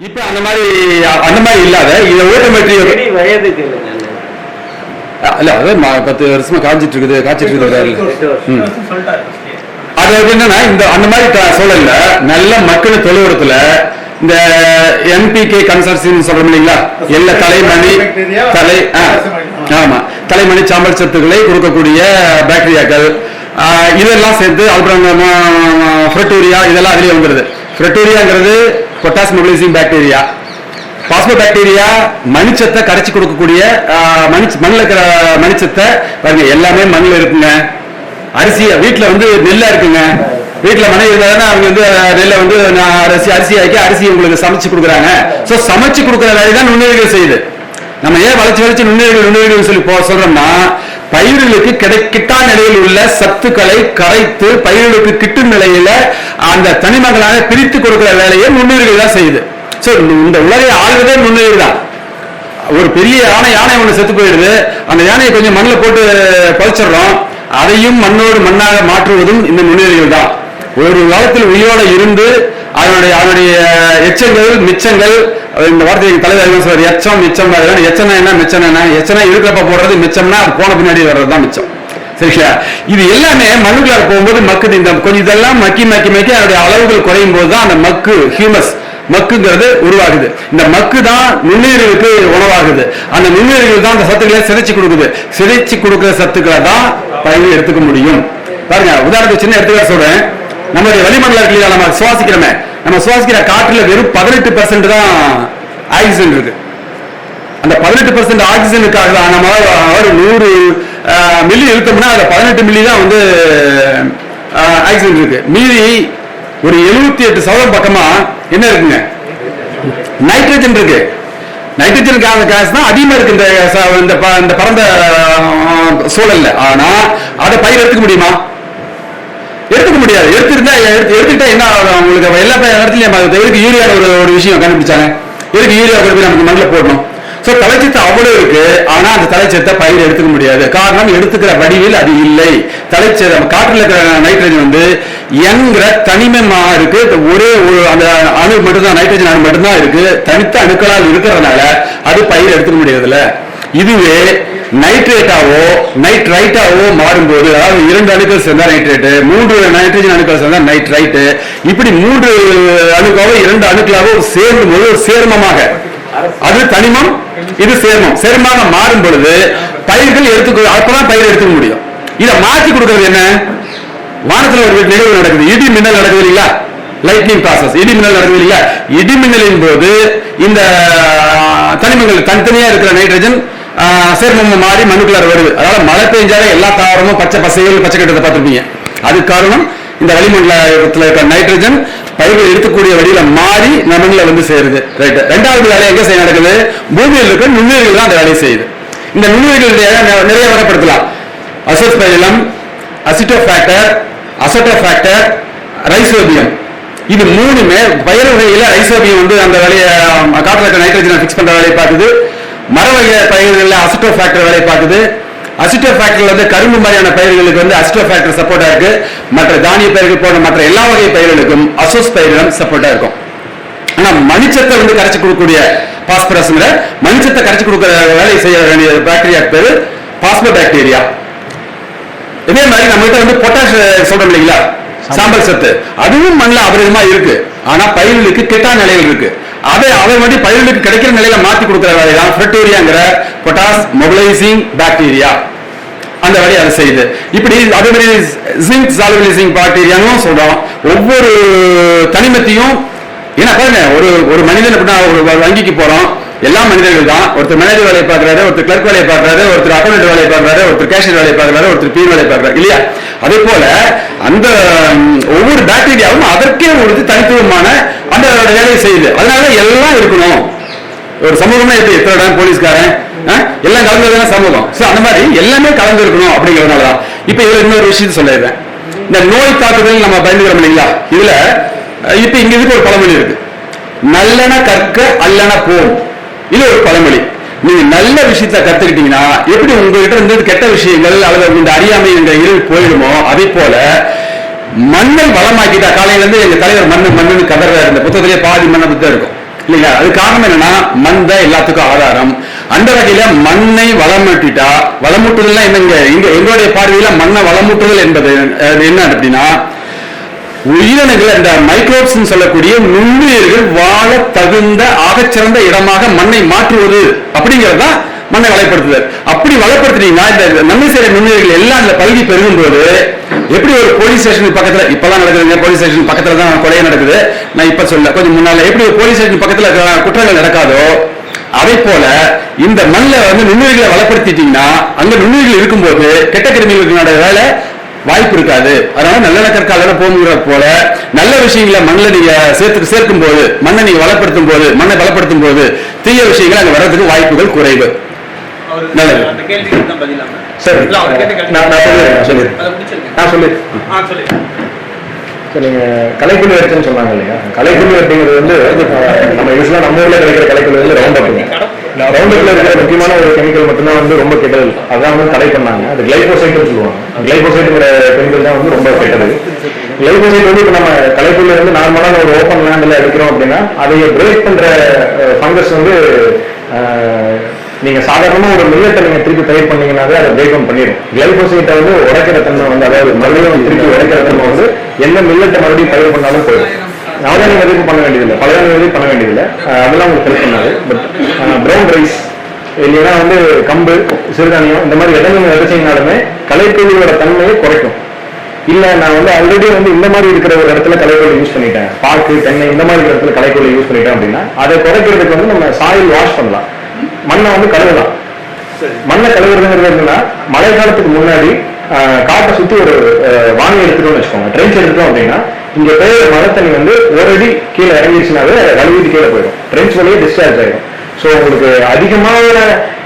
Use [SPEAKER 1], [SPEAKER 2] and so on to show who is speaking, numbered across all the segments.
[SPEAKER 1] இப்ப அந்த மாதிரி அந்த மாதிரி இல்லாத இதை ஓட்டோமேட்ரி
[SPEAKER 2] செடி வயதுக்கு
[SPEAKER 1] இல்ல அது ம- பத்து வருஷமா காய்ச்சிட்டு இருக்குது காய்ச்சிட்டு இருக்குது அது என்னன்னா இந்த அந்த மாதிரி சூழல்ல நல்ல மக்கள் தொழுவுறத்துல இந்த என்பிகே கன்சர்சியம் சொல்றோம் இல்லைங்களா? எல்லா தலைமணி தலை ஆமா. தலைமணி சாம்பல் சத்துக்களை கொடுக்கக்கூடிய பாக்டீரியாக்கள் இதெல்லாம் சேர்த்து அப்புறம் ஃப்ரெட்டூரியா இதெல்லாம் அதுலயே வந்துருது. ஃப்ரெட்டூரியாங்கிறது potash mobilizing bacteria phospho bacteria மணிச்சத்தை கரைச்சி கொடுக்கக்கூடிய மணி மண்ணில் இருக்கிற மணிச்சத்தை பாருங்க எல்லாமே மண்ணில் இருக்குங்க. அரிசி வீட்டில் வந்து நெல்லாக இருக்குங்க. வீட்டுல இருந்தால் இருந்தாங்கன்னா அவங்க வந்து நெல்லை வந்து நான் அரிசி அரிசி ஆக்கி அரிசி உங்களுக்கு சமைச்சு கொடுக்குறாங்க. ஸோ சமைச்சு கொடுக்குற வேலை தான் நுண்ணுயிர்கள் செய்யுது. நம்ம ஏன் வளைச்சு வளைச்சு நுண்ணுயிர்கள் நுண்ணுயிர்கள் சொல்லி போ சொல்கிறோம்னா பயிர்களுக்கு கிடைக்கிட்டா நிலையில் உள்ள சத்துக்களை கரைத்து பயிர்களுக்கு கிட்டும் நிலையில அந்த தனிமங்களாக பிரித்து கொடுக்கிற வேலையை நுண்ணுயிர்கள் தான் செய்யுது சோ இந்த உலகை ஆள்வதே நுண்ணுயிர் தான். ஒரு பெரிய யானை யானை ஒண்ணு செத்து போயிடுது. அந்த யானையை கொஞ்சம் மண்ணில் போட்டு பதிச்சிடுறோம் அதையும் மண்ணோடு மண்ணாக மாற்றுவதும் இந்த நுண்ணுயிர்கள் தான். ஒரு காலத்தில் உயிரோட இருந்து அதனுடைய அதனுடைய எச்சங்கள் மிச்சங்கள் இந்த வார்த்தை எங்க தலைவர் என்ன எச்சம் மிச்சம் எச்சனை என்ன மிச்சம் என்ன? எச்சனை இருக்கிறப்ப போடுறது மிச்சம்னா அது போன பின்னாடி வர்றது தான் மிச்சம். சரிங்களா? இது எல்லாமே மண்ணுக்குள்ளார போகும்போது மக்குது இந்த கொஞ்சம் இதெல்லாம் மக்கி மக்கி மக்கி அதனுடைய அளவுகள் குறையும் போது தான் அந்த மக்கு ஹியூமஸ் மக்குங்கிறது உருவாகுது. இந்த மக்கு தான் நுண்ணுயிர்களுக்கு உணவாகுது. அந்த நுண்ணுயிர்கள் தான் அந்த சத்துக்களை சிதைச்சு கொடுக்குது. சிதைச்சு கொடுக்குற சத்துக்களை தான் பயிர் எடுத்துக்க முடியும். பாருங்க உதாரணத்துக்கு சின்ன எடுத்துக்காட்டு சொல்றேன். நம்மளுடைய வளிமண்டல நம்ம சுவாசிக்கிறோமே. நம்ம சுவாசிக்கிற காற்றுல வெறும் பதினெட்டு பர்சன்ட் தான் ஆக்சிஜன் இருக்கு. அந்த பதினெட்டு பர்சன்ட் ஆக்சிஜனுக்காக தான் நம்ம ஒரு நூறு மில்லி இழுத்தோம்னா அதில் பதினெட்டு மில்லி தான் வந்து ஆக்சிஜன் இருக்கு. மீதி ஒரு எழுபத்தி எட்டு சதவீதம் பக்கமா என்ன இருக்குங்க? நைட்ரஜன் இருக்கு. நைட்ரஜன் கேஸ் தான் அதிகமா இருக்கு இந்த ச- இந்த இந்த பரந்த சூழல்ல. ஆனா அதை பயிர் எடுத்துக்க முடியுமா? எடுத்துக்க முடியாது. எடுத்துருந்தா எடுத்து எடுத்துக்கிட்டா என்ன ஆகும் உங்களுக்கு எல்லா இடத்துலயும் நம்ம எதுக்கு யூரியா ஒரு ஒரு விஷயம் கண்டுபிடிச்சாங்க? எதுக்கு யூரியா கொண்டு போய் நமக்கு மண்ணில் போடணும்? ஸோ தலைச்சத்து அவ்வளவு இருக்கு. ஆனா அந்த தலைச்சத்தை பயிர் எடுத்துக்க முடியாது. காரணம் எடுத்துக்கிற வடிவில் அது இல்லை. தலைச்சத்து நம்ம இருக்கிற நைட்ரஜன் வந்து என்கிற தனிமமாக இருக்கு. ஒரே ஒரு அந்த அணு மட்டும்தான் நைட்ரஜன் அணு மட்டும்தான் இருக்கு. தனித்த அணுக்களால் இருக்கிறதுனால அது பயிர் எடுத்துக்க முடியறதில்ல. இதுவே நைட்ரேட்டாவோ நைட்ரைட்டாவோ மாறும்போது அதாவது இரண்டு அணுக்கள் சேர்ந்தா நைட்ரேட்டு மூன்று நைட்ரஜன் அணுக்கள் சேர்ந்தா நைட்ரைட்டு இப்படி மூன்று அணுக்களோ இரண்டு அணுக்களாவோ சேரும் போது ஒரு சேர்மமாக. அது தனிமம் இது சேர்மம். சேர்மமாக மாறும் பொழுது பயிர்கள் எடுத்துக்க அப்பதான் பயிர் எடுத்துக்க முடியும். இதை மாற்றி கொடுக்கறது என்ன? வானத்தில் ஒரு நிகழ்வு நடக்குது. இடி மின்னல் நடக்குது இல்லைங்களா? லைட்னிங் ப்ராசஸ் இடி மின்னல் நடக்குது இல்லையா இடி மின்னலின் போது இந்த தனிமங்கள் தனித்தனியா இருக்கிற நைட்ரஜன் சேர்மம் மாறி மண்ணுக்குள்ளார வருது. அதாவது மழை பெஞ்சாலே எல்லா தாவரமும் பச்சை பசைகள் பச்சை கட்டத்தை பார்த்துருப்பீங்க. அதுக்கு காரணம் இந்த வளிமண்டலத்தில் இருக்கிற நைட்ரஜன் பயிர்கள் எடுக்கக்கூடிய வழியில மாறி நம்மள வந்து சேருது. ரைட் ரெண்டாவது வேலை எங்க செய்ய நடக்குது? பூமியில் இருக்கிற நுண்ணுயிர்கள் தான் அந்த வேலையை செய்யுது. இந்த நுண்ணுயிர்களுடைய நிறைய வகைப்படுத்தலாம். Azospirillum acetobacter acetobacter rhizobium. இது மூணுமே பயிர் வகையில் ரைசோபியம் வந்து அந்த வேலையை காற்றுல இருக்க நைட்ரஜனை ஃபிக்ஸ் பண்ற வேலையை பார்க்குது. மர வகை பயிர்களில் அசிட்டோஃபேக்டர் வேலை பார்க்குது. அசிட்டோஃபேக்டர் வந்து கரும்பு மாதிரியான பயிர்களுக்கு வந்து அசிட்டோ ஃபேக்டர் சப்போர்ட்டாக இருக்கு. மற்ற தானிய பயிர்கள் போன்ற மற்ற எல்லா வகை பயிர்களுக்கும் அசோஸ் பயிர்களும் சப்போர்ட்டாக இருக்கும். ஆனால் மணிச்சத்தை வந்து கரைச்சி கொடுக்கக்கூடிய பாஸ்பரஸ்ங்கிற மணிச்சத்தை கரைச்சி கொடுக்குற வேலையை செய்ய வேண்டிய பாக்டீரியா பேர் பாஸ்போ பாக்டீரியா இதே மாதிரி நம்மகிட்ட வந்து பொட்டாஷ் சொல்றோம் இல்லைங்களா? சாம்பல் சத்து. அதுவும் மண்ணில் அபரிதமா இருக்கு. ஆனா பயிர்களுக்கு கெட்டா நிலையில் இருக்கு. அதை அதை வந்து பயிர்களுக்கு கிடைக்கிற நிலையில மாத்தி கொடுக்கிற வேலை தான் ஃப்ரெட்டோரியாங்கிற பொட்டாஸ் மொபிலைசிங் பாக்டீரியா அந்த வேலையை அது செய்யுது இப்படி அதே மாதிரி ஜிங்க் சாலுபிலைசிங் பாக்டீரியாவும் சொல்றோம். ஒவ்வொரு தனிமத்தையும் ஏன்னா பாருங்க ஒரு ஒரு மனிதன் அப்படின்னா ஒரு வங்கிக்கு போறோம். எல்லா மனிதர்கள் தான் ஒருத்தர் மேனேஜர் வேலையை பார்க்கறாரு ஒருத்தர் கிளர்க் வேலையை பார்க்கறாரு ஒருத்தர் அக்கௌண்ட் வேலையை பார்க்கறாரு ஒருத்தர் கேஷியர் வேலையை பார்க்கறாரு ஒருத்தர் பீன் வேலையை பார்க்கறாரு. இல்லையா? அதே போல அந்த ஒவ்வொரு பாக்டீரியாவும் அதற்கே ஒரு தனித்துவமான அந்த வேலையை செய்யுது. அதனால எல்லாம் இருக்கணும். ஒரு சமூகமே எப்படி? எத்தனை போலீஸ்காரன் ஆ? எல்லாம் கலந்ததுதான சமூகம். சோ அந்த மாதிரி எல்லாமே கலந்து இருக்கணும் அப்படிங்கிறதுனால தான் இப்ப இதுல இன்னொரு விஷயத்த சொல்லிடுறேன். இந்த நோய் தாக்குதல் நம்ம பயந்துக்கிறோம் இல்லைங்களா? இதுல இப்போ இப்ப இங்க இதுக்கு ஒரு பழமொழி இருக்கு. நல்லன கற்க அல்லன போம். இது ஒரு பழமொழி. நீங்க நல்ல விஷயத்த கத்துக்கிட்டீங்கன்னா எப்படி உங்ககிட்ட இருந்து கெட்ட விஷயங்கள் அல்லது இந்த அறியாமை என்ற இருள் போயிடுமோ அதே போல மண்ணை வளமாக்கிட்டா காலையில இருந்து எங்க தலைவர் மண்ணு மண்ணுன்னு கதறாரு இந்த புத்தகத்திலே பாதி மண்ணை புத்தகம் இருக்கும். இல்லைங்களா? அது காரணம் என்னன்னா மண் தான் எல்லாத்துக்கும் ஆதாரம். அந்த வகையில மண்ணை வளமூட்டிட்டா வளமூட்டுதல்னா என்னங்க? இங்க எங்களுடைய பார்வையில மண்ணை வளமூட்டுதல் என்பது என்ன அப்படின்னா உயிரினங்கள் இந்த மைக்ரோப்ஸ் சொல்லக்கூடிய நுண்ணுயிர்கள் வாழ தகுந்த ஆகச்சிறந்த இடமாக மண்ணை மாற்றுவது அப்படிங்கிறது தான் மண்ணை வளப்படுத்துதல். அப்படி வளப்படுத்தினீங்கன்னா இந்த நன்மை செய்யற நுண்ணுயிர்கள் எல்லாம் அந்த பகுதி பெருகும் போது எப்படி ஒரு போலீஸ் ஸ்டேஷன் பக்கத்துல இப்பதான் நடக்குதுங்க போலீஸ் ஸ்டேஷன் பக்கத்துல தான் கொலை நடக்குது. நான் இப்ப சொல்ல கொஞ்சம் முன்னால எப்படி ஒரு போலீஸ் ஸ்டேஷன் பக்கத்துல குற்றங்கள் நடக்காதோ அதே போல இந்த மண்ணில் வந்து நுண்ணுயிர்களை வளப்படுத்திட்டீங்கன்னா அங்க நுண்ணுயிர்கள் இருக்கும்போது கெட்ட கிருமிகளோட வேலை வாய்ப்பு இருக்காது அதனால நல்லெண்ண கற்கால போகிற போல நல்ல விஷயங்களை மண்ணில் நீங்க சேர்த்து சேர்க்கும் போது மண்ணை நீங்க வளப்படுத்தும் போது மண்ணை பலப்படுத்தும் போது தீய விஷயங்கள் அங்க வர்றதுக்கு வாய்ப்புகள் குறைவு நல்லது.
[SPEAKER 3] சரி. நான்
[SPEAKER 2] முடிச்சிருக்கேன்.
[SPEAKER 3] நான் சொல்லி
[SPEAKER 2] சொல்லு.
[SPEAKER 3] நீங்க கலைக்குழு எடுத்துன்னு சொன்னாங்க இல்லையா கலைக்குழு அப்படிங்கிறது வந்து நம்ம யூஸ்வலா நம்ம ஊர்ல கிடைக்கிற கலைக்குழு வந்து ரவுண்ட் அப்புங்க ரவுண்ட் அப்ல இருக்கிற முக்கியமான ஒரு கெமிக்கல் மட்டும்தான் வந்து ரொம்ப கெட்டது. அதான் வந்து தடை பண்ணாங்க. அது கிளைபோசைட் சொல்லுவாங்க. கிளைபோசைட்ங்கிற கெமிக்கல் தான் வந்து ரொம்ப கெட்டது. கிளைபோசைட் வந்து இப்போ நம்ம கலைக்குள்ள இருந்து நார்மலான ஒரு ஓப்பன் லேண்ட்ல எடுக்கிறோம் அப்படின்னா அதை பிரேக் பண்ற ஃபங்கஸ் வந்து நீங்க சாதாரணமா ஒரு மில்லட்டை நீங்க திருப்பி பயிர் பண்ணீங்கன்னாவே அதை பிரேக் டவுன் பண்ணிடும் கிளைபோசைட்டை வந்து உடைக்கிற தன்மை வந்து அதாவது மறுபடியும் திருப்பி உடைக்கிற தன்மை வந்து எந்த மில்லட்டை மறுபடியும் பயிர் பண்ணாலும் போயிடும். ஆர்கானிக் எதுவும் பண்ண வேண்டியதில்லை. பழைய விதை பண்ண வேண்டியதில்லை. அதெல்லாம் உங்களுக்கு ஹெல்ப் பண்ணாது. பட் ப்ரௌன் ரைஸ் இல்லைன்னா வந்து கம்பு சிறுதானியம் இந்த மாதிரி எதை நீங்க விதைச்சீங்கனாலுமே கலைக்கொல்லியோட தன்மையை குறைக்கும். இல்ல நான் வந்து ஆல்ரெடி வந்து இந்த மாதிரி இருக்கிற ஒரு இடத்துல கலைக்கொல்லி யூஸ் பண்ணிட்டேன். பாக்கு தென்னை இந்த மாதிரி இருக்கிற இடத்துல கலைக்கொல்லி யூஸ் பண்ணிட்டேன் அப்படின்னா அதை குறைக்கிறதுக்கு வந்து நம்ம சாயில் வாஷ் பண்ணலாம். மண்ணை வந்து கழுவலாம். மண்ணை கழுவுறதுங்கிறது என்னன்னா மழை காலத்துக்கு முன்னாடி ஆஹ், காட்டை சுத்தி ஒரு ஆஹ், வாணி எடுத்துட்டோம்னு வச்சுக்கோங்க. ட்ரென்ச் எடுத்துட்டோம் அப்படின்னா இங்க பெய்யுற மழை தண்ணி வந்து ஒரு அடி கீழே இறங்கிடுச்சுனாவே வலிவிட்டு கீழே போயிடும். ட்ரென்ச் வழியே டிஸ்சார்ஜ் ஆயிடும். ஸோ உங்களுக்கு அதிகமான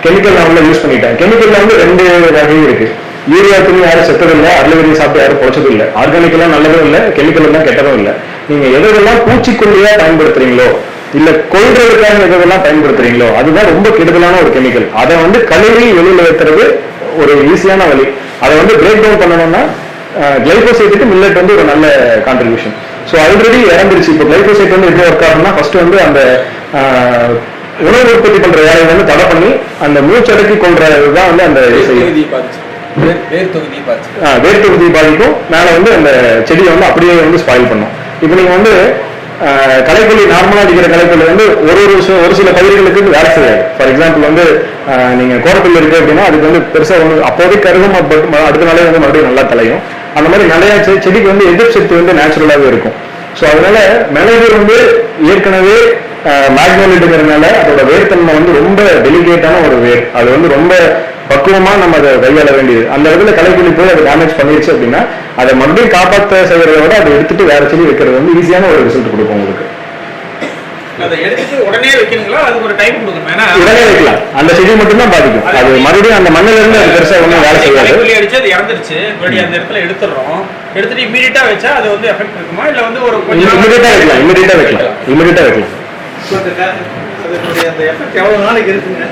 [SPEAKER 3] கெமிக்கல் நான் வந்து யூஸ் பண்ணிட்டேன். கெமிக்கல்ல வந்து ரெண்டு வகையும் இருக்கு. யூரியா துணி யாரும் செத்ததும் இல்லை அருளவெளி சாப்பிட்டு யாரும் பொழைச்சதும் இல்லை. ஆர்கானிக்கெல்லாம் நல்லதும் இல்லை கெமிக்கல் தான் கெட்டதும் இல்லை. நீங்க எதெல்லாம் பூச்சிக்கொல்லியா பயன்படுத்துறீங்களோ இல்ல கொள்றதுக்காக எதெல்லாம் பயன்படுத்துறீங்களோ அதுதான் ரொம்ப கெடுதலான ஒரு கெமிக்கல் அதை வந்து கழுவி வெளியில வைக்கிறது ஒரு ஈஸியான வழி. அதை வந்து பிரேக் டவுன் பண்ணணும்னா கிளைபோசைட்டுக்கு மில்லட் வந்து ஒரு நல்ல கான்ட்ரிபியூஷன் ஸோ ஆல்ரெடி இறந்துருச்சு. இப்போ கிளைபோசைட் வந்து எப்படி ஒர்க் ஆகும்னா ஃபர்ஸ்ட் வந்து அந்த உணவு உற்பத்தி பண்ற வேலையை வந்து தடை பண்ணி அந்த மூச்சடக்கி கொள்றதுதான் வந்து அந்த வேர் தொகுதி பாதிக்கும். மேல வந்து அந்த செடியை வந்து அப்படியே வந்து ஸ்பாயில் பண்ணும். இப்போ நீங்க வந்து களைக்கொல்லி நார்மலா அடிக்கிற களைக்கொல்லி வந்து ஒரு ஒரு ஒரு சில பயிர்களுக்கு வேலை செய்யாது. ஃபார் எக்ஸாம்பிள் வந்து ஆஹ் நீங்க கோரப்பில் இருக்கு அப்படின்னா அதுக்கு வந்து பெருசா ஒன்று அப்போதைக்கு கருகும் அடுத்த நாளே வந்து மறுபடியும் நல்லா தலையும் அந்த மாதிரி நிறைய செடிக்கு வந்து எதிர் சக்தி வந்து நேச்சுரலாகவே இருக்கும். ஸோ அதனால மிளகு வந்து ஏற்கனவே மேக்னோலிட்டுங்கிறதுனால அதோட வேர்த்தன்மை வந்து ரொம்ப டெலிகேட்டான ஒரு வேர். அது வந்து ரொம்ப பக்குவமா நம்ம அதை கையாள வேண்டியது. அந்த இடத்துல களைக்கொல்லி போய் அதை டேமேஜ் பண்ணிருச்சு அப்படின்னா அதை மறுபடியும் காப்பாற்ற செய்யறத விட அதை எடுத்துட்டு வேற செடி வைக்கிறது வந்து ஈஸியான ஒரு ரிசல்ட் கொடுக்கும் உங்களுக்கு.
[SPEAKER 2] உடனே
[SPEAKER 3] வைக்கலாம். அந்த செடி மட்டும்தான் பாதிக்கும். அது மறுபடியும் அந்த மண்ணில இருந்து அது பெருசா ஒன்றும் வேலை செய்யாது.
[SPEAKER 2] அடிச்சு அது இறந்துருச்சு. மறுபடியும் அந்த இடத்துல எடுத்துடுறோம். எடுத்துட்டு இமீடியட்டா வச்சா அது வந்து எஃபெக்ட் இருக்குமா? இல்ல வந்து ஒரு
[SPEAKER 3] இமிடியட்டா வைக்கலாம். இமிடியட்டா வைக்கலாம். இமிடியட்டா வைக்கலாம்.
[SPEAKER 2] அதனுடைய அந்த எஃபெக்ட் எவ்வளவு நாளைக்கு இருக்குங்க?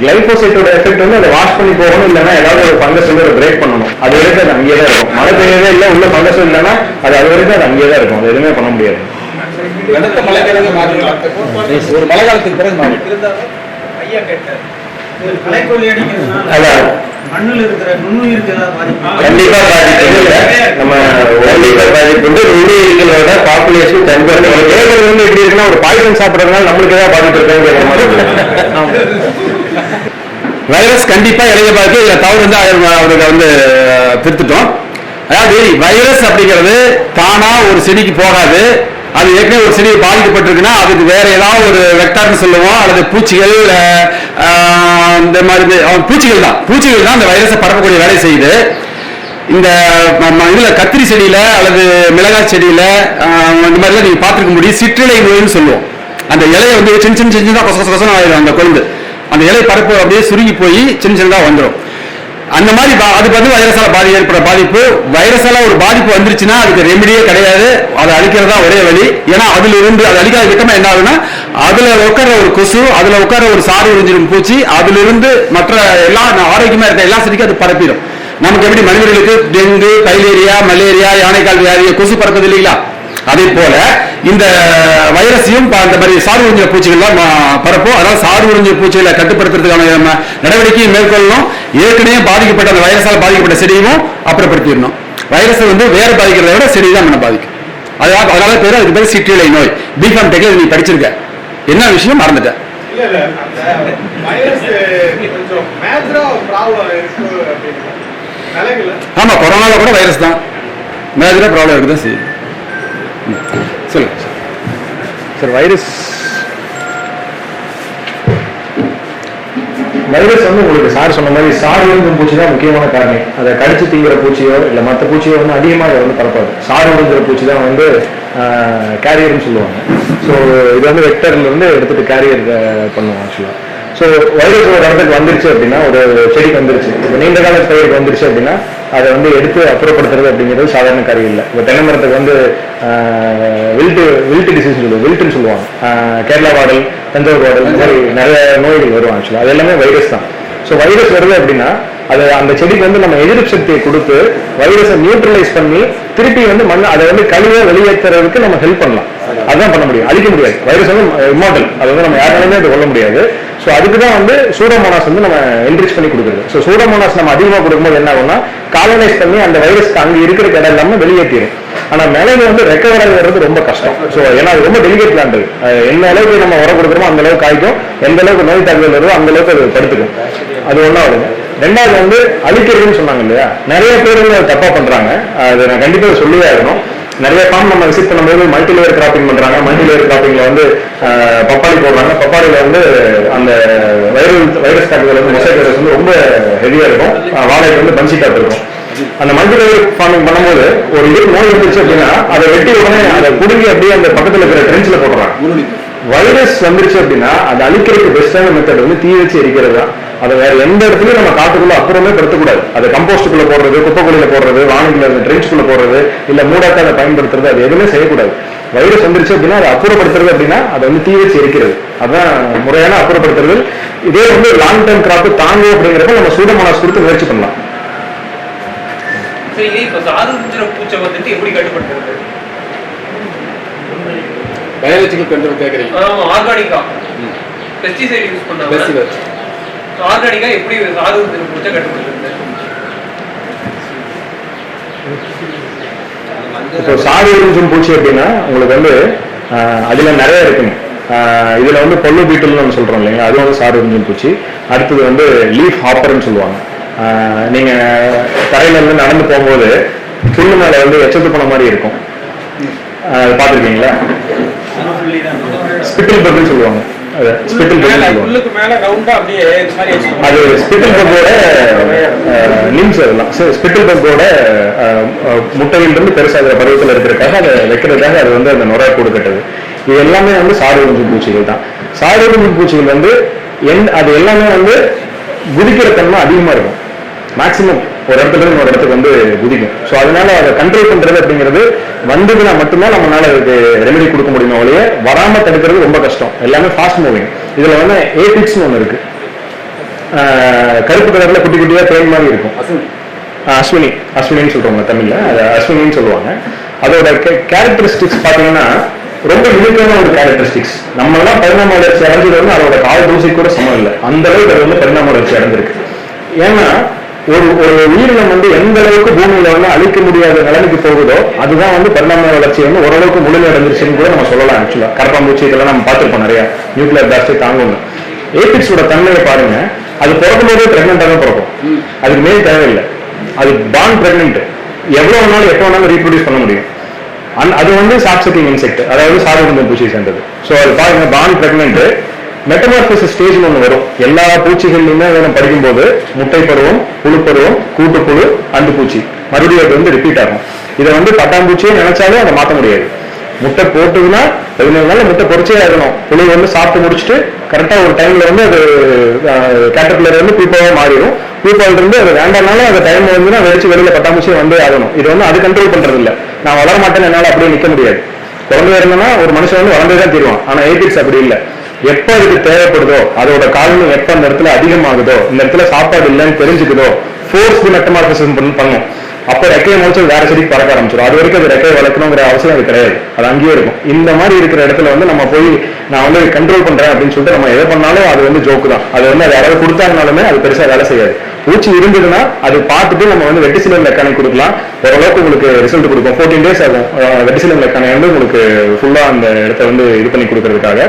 [SPEAKER 3] கிளைபோசைட்டோட எஃபெக்ட் வந்து அதை வாஷ் பண்ணி போகணும். இல்லைன்னா ஏதாவது ஒரு ஃபங்கஸ் வந்து அதை பிரேக் பண்ணணும். அது வரைக்கும் அது அங்கேயே தான் இருக்கும். மழை பெய்யவே இல்லை உள்ள ஃபங்கஸ் இல்லைன்னா அது அது வரைக்கும் அது அங்கேயே தான் இருக்கும். அது எதுவுமே பண்ண முடியாது.
[SPEAKER 2] வெளுத்த மழை காலத்துக்கு மாறி ஒரு மழை காலத்துக்கு பிறகு மாறி.
[SPEAKER 4] இருந்தாலும் ஐயா கேட்டார் அடிக்கிறதுனால இருக்கிற நுண்ணுயிருக்கு ஏதாவது பாதிப்பு
[SPEAKER 3] கண்டிப்பா பாதிப்பு நம்ம கண்டிப்பா பாதிப்பு வந்து நுண்ணுயிர்களோட பாப்புலேஷன் கம்பேர் வந்து எப்படி இருக்குன்னா ஒரு பாய்சன் சாப்பிடறதுனால நம்மளுக்கு ஏதாவது பாதிப்பு இருக்காங்கிற
[SPEAKER 1] வைரஸ் கண்டிப்பா இளைய பார்த்து இதுல தவறு வந்து அவர் வந்து திருத்துட்டோம். அதாவது வைரஸ் அப்படிங்கிறது தானா ஒரு செடிக்கு போகாது. அது ஏற்கனவே ஒரு செடி பாதிக்கப்பட்டிருக்குன்னா அதுக்கு வேற ஏதாவது ஒரு வெக்டார்னு சொல்லுவோம் அல்லது பூச்சிகள் இந்த மாதிரி இது- பூச்சிகள் தான். பூச்சிகள் தான் அந்த வைரஸை பரப்பக்கூடிய வேலை செய்யுது. இந்த இதில் கத்திரி செடியில் அல்லது மிளகாய் செடியில் இந்த மாதிரிலாம் நீங்கள் பார்த்துருக்க முடியும். சிற்றிலை நோயின்னு சொல்லுவோம். அந்த இலையை வந்து சின்ன சின்ன சின்ன சின்ன கொச கொச ஆயிடும் அந்த கொழுந்து. அந்த இலை பரப்பு அப்படியே சுருங்கி போய் சின்ன சின்னதாக வந்துடும் அந்த மாதிரி பா- அதுக்கு வந்து வைரஸால பாதி ஏற்பட பாதிப்பு. வைரஸால ஒரு பாதிப்பு வந்துருச்சுன்னா அதுக்கு ரெமிடியே கிடையாது. அதை அழிக்கிறதா ஒரே வழி. ஏன்னா அதுல இருந்து அது அழிக்காத விட்டமா என்ன ஆகுதுன்னா அதுல உட்கார ஒரு கொசு அதுல உட்கார ஒரு சாறு உறிஞ்சிடும் பூச்சி அதுல இருந்து மற்ற எல்லா ஆரோக்கியமா இருக்க எல்லா செடிக்கும் அது பரப்பிடும். நமக்கு எப்படி மனிதர்களுக்கு டெங்கு கைலேரியா மலேரியா யானைக்கால் வியாதி கொசு பறக்குது இல்லைங்களா? அதே போல இந்த வைரஸையும் அந்த மாதிரி சாறு உறிஞ்ச பூச்சிகள்லாம் பரப்போம். அதாவது சாறு உறிஞ்ச பூச்சிகளை கட்டுப்படுத்துறதுக்கான நடவடிக்கையும் மேற்கொள்ளணும். ஏற்கனவே பாதிக்கப்பட்ட அந்த வைரஸால் பாதிக்கப்பட்ட செடியும் அப்புறப்படுத்திடணும். வைரஸை வந்து வேற பாதிக்கிறத விட செடி தான் நம்ம பாதிக்கும் அதனால அதனால பேர் அதுக்கு பேர் சிற்றிலை நோய். பிகாம் டெக்ல நீ படிச்சிருக்க. என்ன விஷயம்? மறந்துட்டேன். ஆமா கொரோனால கூட வைரஸ் தான். மேஜரா ப்ராப்ளம் இருக்குதான் செய்யுது. சொல்லுங்க.
[SPEAKER 3] சார் வைரஸ் வைரஸ் வந்து உங்களுக்கு சார் சொன்ன மாதிரி சாறு விழுந்தும் பூச்சி தான் முக்கியமான காரணம் அதை கடிச்சு தீவிர பூச்சியோ இல்லை மற்ற பூச்சியோ வந்து அதிகமாக இதை வந்து பரப்பாது. சாறு விழுந்துற பூச்சி தான் வந்து கேரியர்னு சொல்லுவாங்க. ஸோ இது வந்து வெக்டர்ல இருந்து எடுத்துட்டு கேரியர் பண்ணுவோம் ஆக்சுவலாக ஸோ வைரஸ் ஒரு இடத்துக்கு வந்துருச்சு அப்படின்னா ஒரு செடிக்கு வந்துருச்சு. இப்போ நீண்ட கால பயிருக்கு வந்துருச்சு அப்படின்னா அதை வந்து எடுத்து அப்புறப்படுத்துறது அப்படிங்கிறது சாதாரண காரியம் இல்லை. இப்போ தென்னை மரத்துக்கு வந்து வில்ட்டு வில்ட்டு டிசீஸ் சொல்லுவோம் வில்ட்டுன்னு சொல்லுவாங்க. கேரளா வாடல் தஞ்சாவூர் வாடல் இந்த மாதிரி நிறைய நோய்கள் வரும் ஆக்சுவலாக அது எல்லாமே வைரஸ் தான். ஸோ வைரஸ் வருது அப்படின்னா அது அந்த செடிக்கு வந்து நம்ம எதிர்ப்பு சக்தியை கொடுத்து வைரஸை நியூட்ரலைஸ் பண்ணி திருப்பி வந்து மண் அதை வந்து கழிவை வெளியேற்றுறதுக்கு நம்ம ஹெல்ப் பண்ணலாம். அதுதான் பண்ண முடியும். அழிக்க முடியாது. வைரஸ் வந்து இம்மார்டல் அதை வந்து நம்ம யாராலுமே அதை கொள்ள முடியாது. ஸோ அதுக்கு தான் வந்து சூடோமோனாஸ் வந்து நம்ம என்ரிச் பண்ணி கொடுக்குறது. ஸோ சூடோமோனாஸ் நம்ம அதிகமாக கொடுக்கும்போது என்ன ஆகும்னா காலனைஸ் பண்ணி அந்த வைரஸ் அங்கே இருக்கிற கடை இல்லாமல் வெளியேற்றிடும் ஆனால் மிளகு வந்து ரெக்கவர் ஆகிறது ரொம்ப கஷ்டம். ஸோ ஏன்னா அது ரொம்ப டெலிகேட் பிளான்ட் எந்த அளவுக்கு நம்ம உரம் கொடுக்குறோமோ அந்த அளவுக்கு காய்க்கும் எந்த அளவுக்கு நோய் தாக்குதல் வருதோ அந்த அளவுக்கு அது படுத்துக்கும் அது ஒன்றாவதுங்க ரெண்டாவது வந்து அழிக்கிறதுன்னு சொன்னாங்க இல்லையா? நிறைய பேர் வந்து அதை தப்பாக பண்ணுறாங்க அதை நான் கண்டிப்பாக சொல்லியே ஆகணும். நிறைய ஃபார்ம் நம்ம விசிட் பண்ணும்போது மல்டி லேயர் கிராப்பிங் பண்றாங்க. மல்டி லேயர் கிராப்பிங்ல வந்து பப்பாளி போடுறாங்க. பப்பாளியில வந்து அந்த வைரல் வைரஸ் தாக்குதல் வந்து மொசைக் வைரஸ் வந்து ரொம்ப ஹெவியா இருக்கும். ஆஹ், வாழைக்கு வந்து பன்சி டாப் இருக்கும். அந்த மல்டி லேயர் ஃபார்மிங் பண்ணும்போது ஒரு இது நோய் வந்துருச்சு அப்படின்னா அதை வெட்டி உடனே அதை குடுங்கி அப்படியே அந்த பக்கத்துல இருக்கிற ட்ரென்ச்ல போடுறாங்க வைரஸ் வந்துருச்சு அப்படின்னா அதை அழிக்கிறதுக்கு பெஸ்டான மெத்தட் வந்து தீ வச்சு எரிக்கிறது தான். அதை வேற எந்த இடத்துலயும் நம்ம காட்டுக்குள்ள அப்புறமே படுத்தக்கூடாது அதை கம்போஸ்டுக்குள்ள போடுறது குப்பைக்குள்ள போடுறது வானிலை ட்ரெயின்ஸ்குள்ள போடுறது இல்ல மூடாக்க அதை பயன்படுத்துறது அது எதுவுமே செய்யக்கூடாது. வைரஸ் வந்துருச்சு அப்படின்னா அதை அப்புறப்படுத்துறது அப்படின்னா அதை வந்து தீ வச்சு எரிக்கிறது. அதான் முறையான அப்புறப்படுத்துறது. இதே வந்து லாங் டேர்ம் கிராப் தாங்கும் அப்படிங்கிறப்ப நம்ம சூடமோனாஸ் கொடுத்து முயற்சி பண்ணலாம்.
[SPEAKER 5] இப்போ சாது பூச்சை வந்துட்டு எப்படி கட்டுப்படுத்துறது?
[SPEAKER 1] பயாலஜிக்கல் கண்ட்ரோல் கேட்குறீங்க
[SPEAKER 5] ஆமா ஆர்கானிக்கா பெஸ்டிசைட் யூஸ் பண்ணாம ஆர்கானிக்கா எப்படி உறிஞ்சுற பூச்சை கட்டுப்படுத்துறது?
[SPEAKER 3] இப்போ சாதி உறிஞ்சும் பூச்சி அப்படின்னா உங்களுக்கு வந்து அதுல நிறைய இருக்குங்க. இதுல வந்து பொல்லு பீட்டல் நம்ம சொல்றோம் இல்லைங்க அது வந்து சாறு உறிஞ்சும் பூச்சி. அடுத்தது வந்து லீஃப் ஹாப்பர்னு சொல்லுவாங்க. ஆஹ், நீங்க தரையில இருந்து நடந்து போகும்போது புல்லு மேல வந்து எச்சத்து போன மாதிரி இருக்கும். பார்த்திருக்கீங்களா? ஸ்பிட்டில் பர்க்னு சொல்லுவாங்க. அது ஸ்பிட்டில். அது ஸ்பிட்டில் நிம்ஸ் அதெல்லாம். ஸ்பிட்டில் முட்டையிலிருந்து பெருசாகிற பருவத்தில் இருக்கிறதுக்காக அதை வைக்கிறதுக்காக அது வந்து அந்த நுரை கூடு கட்டுது இது எல்லாமே வந்து உறிஞ்சும் பூச்சிகள் தான். உறிஞ்சும் பூச்சிகள் வந்து என் அது எல்லாமே வந்து குதிக்கிற தன்மை அதிகமாக இருக்கும். மேக்சிமம் ஒரு இடத்துல இருந்து ஒரு இடத்துக்கு வந்து குதிக்கும். ஸோ அதனால அதை கண்ட்ரோல் பண்றது அப்படிங்கிறது வந்ததுன்னா மட்டும்தான் நம்மளால அதுக்கு ரெமெடி கொடுக்க முடியுமே ஒழிய வராம தடுக்கிறது ரொம்ப கஷ்டம். எல்லாமே ஃபாஸ்ட் மூவிங் இதுல வந்து ஏபிக்ஸ்னு ஒன்று இருக்கு. கருப்பு கலர்ல குட்டி குட்டியா தேன் மாதிரி இருக்கும். அஸ்வினி. அஸ்வினின்னு சொல்றோம் தமிழ்ல. அது அஸ்வினின்னு சொல்லுவாங்க. அதோட கேரக்டரிஸ்டிக்ஸ் பாத்தீங்கன்னா ரொம்ப யூனிக்கான ஒரு கேரக்டரிஸ்டிக்ஸ் நம்ம எல்லாம் பரிணாம வளர்ச்சி அடைஞ்சது வந்து அதோட கால் தூசி கூட சமம் இல்லை. அந்த அளவுக்கு அது வந்து பரிணாம வளர்ச்சி அடைஞ்சிருக்கு. ஏன்னா ஒரு ஒரு உயிரினம் வந்து எந்த அளவுக்கு பூமியில வந்து அழிக்க முடியாத நிலைமைக்கு போகுதோ அதுதான் வந்து பரிணாம வளர்ச்சி வந்து ஓரளவுக்கு முழுமை அடைஞ்சிருச்சுன்னு கூட நம்ம சொல்லலாம் ஆக்சுவலா கரப்பாம்பூச்சி இதெல்லாம் நம்ம பார்த்துருப்போம் நிறைய. நியூக்ளியர் பிளாஸ்டே தாங்கணும் ஏபிக்ஸோட தன்மையை பாருங்க. அது பிறக்கும் போதே பிரெக்னெண்டா தான் பிறக்கும். அதுக்கு மேல் தேவையில்லை. அது பான் பிரெக்னென்ட் எவ்வளோ நாள் எப்போ வேணாலும் ரீப்ரொடியூஸ் பண்ண முடியும். அந் அது வந்து சாப்சிட்டிங் இன்செக்ட் அதாவது சார்பு பூச்சி சேர்ந்தது. ஸோ அது பாருங்க பான் பிரெக்னென்ட் மெட்டமார்போசிஸ் ஸ்டேஜ்னு ஒன்று வரும். எல்லா பூச்சிகள்லையுமே நம்ம படிக்கும்போது முட்டை பருவம் புழு பருவம் கூட்டுப்புழு அண்டு பூச்சி. மறுபடியும் அது வந்து ரிப்பீட் ஆகும். இதை வந்து பட்டாம்பூச்சியே நினைச்சாலே அதை மாற்ற முடியாது. முட்டை போட்டதுன்னா பதினேழு நாள் முட்டை பொறிச்சே ஆகணும். புழு வந்து சாப்பிட்டு முடிச்சுட்டு கரெக்டாக ஒரு டைம்ல வந்து அது கேட்டர்பில்லர் வந்து பூப்பாவா மாறிடும். பூப்பால் இருந்து அது வேண்டாம்னாலும் அந்த டைம் வந்து வெடிச்சு வெளியில பட்டாம்பூச்சியே வந்தே ஆகணும். இது வந்து அது கண்ட்ரோல் பண்றது இல்லை நான் வளர மாட்டேன்னு என்னால் அப்படியே நிற்க முடியாது. குழந்தை இருந்தேன்னா ஒரு மனுஷன் வந்து வளர்ந்தே தான் தீருவான். ஆனால் ஏபிக்ஸ் அப்படி இல்லை. எப்ப அதுக்கு தேவைப்படுதோ அதோட காலம் எப்ப அந்த இடத்துல அதிகமாகுதோ இந்த இடத்துல சாப்பாடு இல்லைன்னு தெரிஞ்சுக்குதோ ஃபோர்ஸ் மெட்டமார்பிசம் பண்ணும் அப்ப ரெக்கையை முடிச்சு வேற செடிக்கு பறக்க ஆரம்பிச்சிடும் அது வரைக்கும் அது ரெக்கையை வளர்க்கணுங்கிற அவசியம் அது கிடையாது. அது அங்கேயே இருக்கும். இந்த மாதிரி இருக்கிற இடத்துல வந்து நம்ம போய் நான் வந்து கண்ட்ரோல் பண்றேன் அப்படின்னு சொல்லிட்டு நம்ம எதை பண்ணாலும் அது வந்து ஜோக்கு தான். அது வந்து அது யாராவது கொடுத்தாங்கனாலுமே அது பெருசா வேலை செய்யாது. பூச்சி இருந்ததுன்னா அது பார்த்துட்டு நம்ம வந்து வெட்டிசிலம் லெக்கானை கொடுக்கலாம். ஓரளவுக்கு உங்களுக்கு ரிசல்ட் கொடுக்கும். ஃபோர்டீன் டேஸ் ஆகும். வெட்டிசிலம் லெக்கானை வந்து உங்களுக்கு ஃபுல்லா அந்த இடத்த வந்து இது பண்ணி கொடுக்கறதுக்காக.